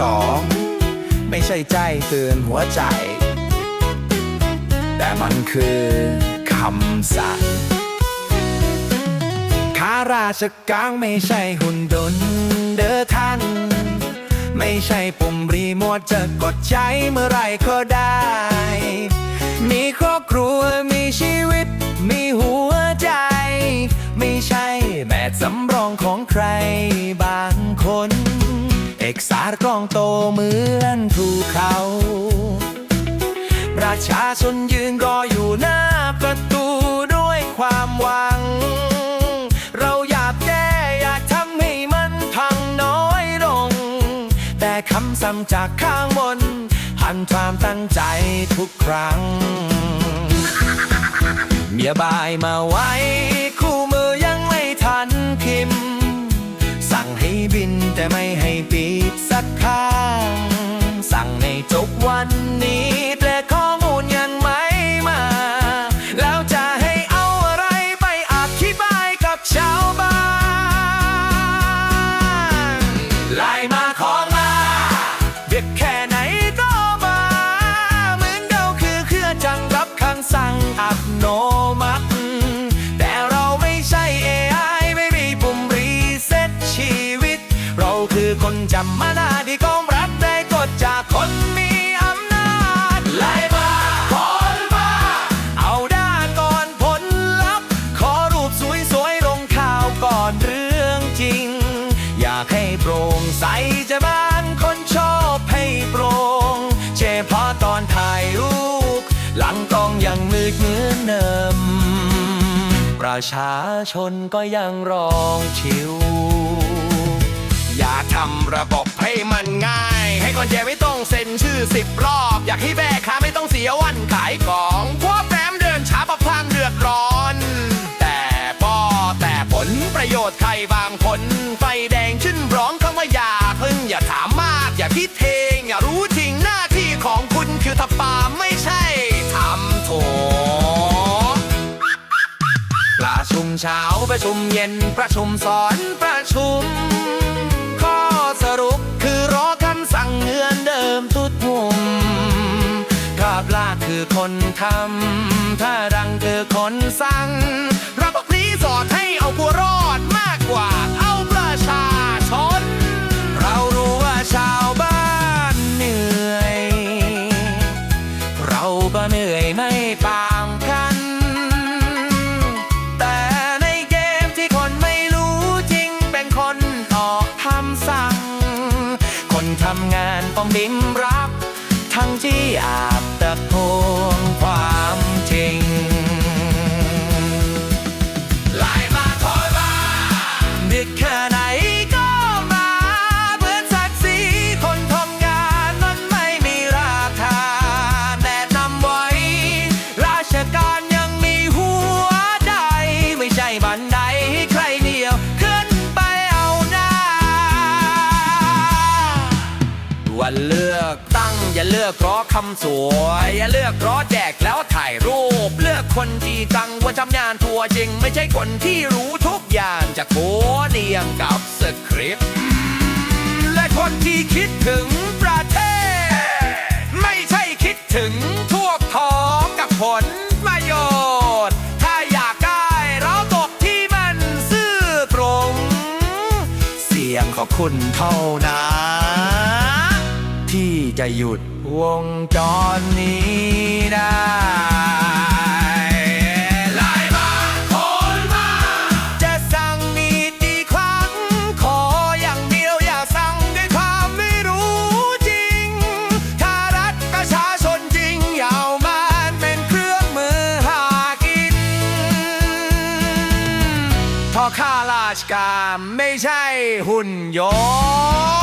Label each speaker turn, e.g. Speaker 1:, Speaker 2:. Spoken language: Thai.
Speaker 1: สอง ไม่ใช่ใจเตือนหัวใจ แต่มันคือคำสั่งข้าราชการไม่ใช่หุ่นดนต์เด้อท่าน ไม่ใช่ปุ่มรีโมทจะกดใช้เมื่อไรก็ได้ มีครอบครัวมีชีวิต มีหัวใจ ไม่ใช่แบบสำรองของใครบ กสารกล้องโตเหมือนภูเขาประชาชนยืนรออยู่หน้าประตูด้วยความหวัง เราอยากแก้อยากทำให้มันพังน้อยลง แต่คำสั่งจากข้างบนหันความตั้งใจทุกครั้ง เมียบายมาไว้ คู่มือยังไม่ทันพิมพ์ สั่งให้บินแต่ไม่ให้ปิด สักข้างสั่งในจบวันนี้ากให้โปร่งใสจะบ้านคนชอบให้โปร่งเฉพาะตอนถ่ายรูป หลังกล้องยังมืดเหมือนเดิม ประชาชนก็ยังร้องชิว
Speaker 2: อย่าทำระบบให้มันง่าย ให้คนแจไม่ต้องเซ็นชื่อสิบรอบ อยากให้แม่ค้าไม่ต้องเสียวันขายของพวกแรมเดินช้าประพลางเดือดร้อน แต่ปอแต่ผลประโยชน์ใครบางคนไฟ อย่าคิเทงอย่ารู้จริงหน้าที่ของคุณคือทำปามไม่ใช่ทำโถ
Speaker 1: ประชุมเช้าประชุมเย็นประชุมสอนประชุม ข้อสรุปคือรอคำสั่งเงื่อนเดิมทุกมุมภาพลากคือคนทำถ้าดังคือคนสั่ง
Speaker 2: ระบบนี้สอนให้เอาตัวรอด
Speaker 1: ต้องดิ้มรับ ทั้งที่อาบตะโกน เลื
Speaker 2: อกราะคำสวยอย่าเลือกราะแจกแล้วถ่ายรูป เลือกคนที่จังว่าทำงานทัวร์จริง ไม่ใช่คนที่รู้ทุกอย่างจากโพเนียงกับสคริปต์และคนที่คิดถึงประเทศ ไม่ใช่คิดถึงพวกพ้องกับผลประโยชน์ ถ้าอยากได้เราตกที่มันซื่อตรง
Speaker 1: เสียงของคุณเท่านั้น ที่จะหยุดวงจรนี้ได้
Speaker 2: ไล่มาโคนมา
Speaker 1: จะสั่งอีกกี่ครั้ง ขออย่างเดียวอย่าสั่งด้วยความไม่รู้จริง ถ้ารัฐประชาชนจริงอย่าเอามันเป็นเครื่องมือหากินเพราะข้าราชการไม่ใช่หุ่นยนต์